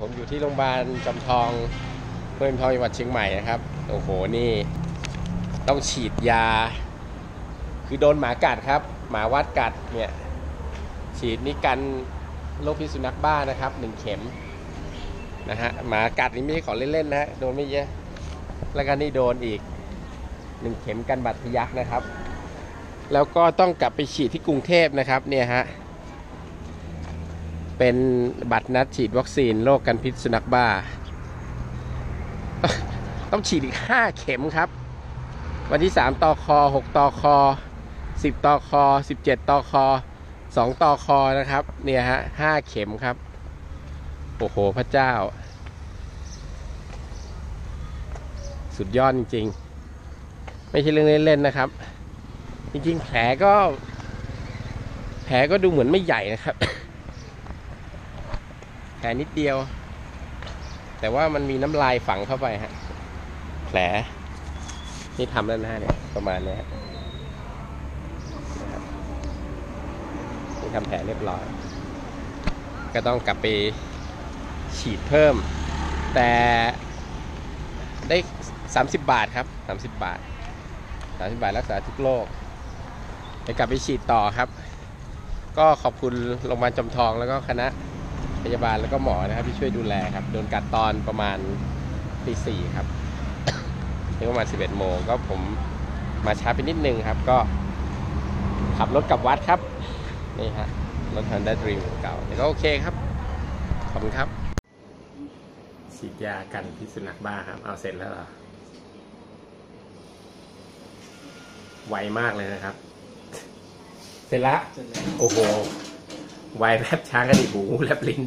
ผมอยู่ที่โรงพยาบาลจำทองเพื่อนทองจังหวัดเชียงใหม่นะครับโอ้โหนี่ต้องฉีดยา คือโดนหมากัดครับ หมาวัดกัดเนี่ยฉีดนี่กันโรคพิษสุนัขบ้านะครับหนึ่งเข็มนะฮะหมากัดนี่ไม่ใช่ของเล่นๆนะฮะโดนไม่เยอะแล้วก็นี่โดนอีกหนึ่งเข็มกันบัตรทะยักนะครับ แล้วก็ต้องกลับไปฉีดที่กรุงเทพนะครับเนี่ยฮะ เป็นบัตรนัดฉีดวัคซีนโรคกันพิษสุนัขบ้า ต้องฉีดอีก 5 เข็มครับ วันที่ 3ต่อคอ6ต่อคอ10ต่อคอ17ต่อคอ2ต่อคอนะครับ เนี่ยฮะ5เข็มครับ โอ้โห พระเจ้า สุดยอดจริง ๆ ไม่ใช่เรื่องเล่น ๆ นะครับ จริง ๆ แผลก็ แผลก็ดูเหมือนไม่ใหญ่นะครับ แผลนิดเดียว แต่ว่ามันมีน้ำลายฝังเข้าไปฮะ แผล นี่ทำแล้วนะเนี่ย ประมาณนี้ฮะนี่ทำแผลเรียบร้อย ก็ต้องกลับไปฉีดเพิ่ม แต่ได้ 30 บาทครับ 30 บาท 30 บาทรักษาทุกโรคไปกลับไปฉีดต่อครับ ก็ขอบคุณโรงพยาบาลจอมทองแล้วก็คณะ ยาบาลแล้วก็หมอนะครับที่ช่วยดูแลครับโดนกัดตอนประมาณตีสี่ครับถึงประมาณสิบเอ็ดโมงก็ผมมาช้าไปนิดนึงครับ ก็ขับรถกลับวัดครับ นี่ฮะรถ Honda Dream เก่าแต่ก็โอเคครับ ขอบคุณครับ ฉีดยากันพิษสุนัขบ้าครับ เอาเสร็จแล้วเหรอ ไวมากเลยนะครับ เสร็จแล้วโอ้โห ไวแลบช้างกระดิกหูแลบลิ้น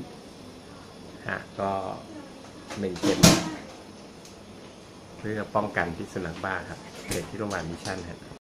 ฮะก็หนึ่งเข็มเพื่อป้องกันพิษสุนัขบ้าครับเด็กที่โรงพยาบาลมิชชั่นฮะ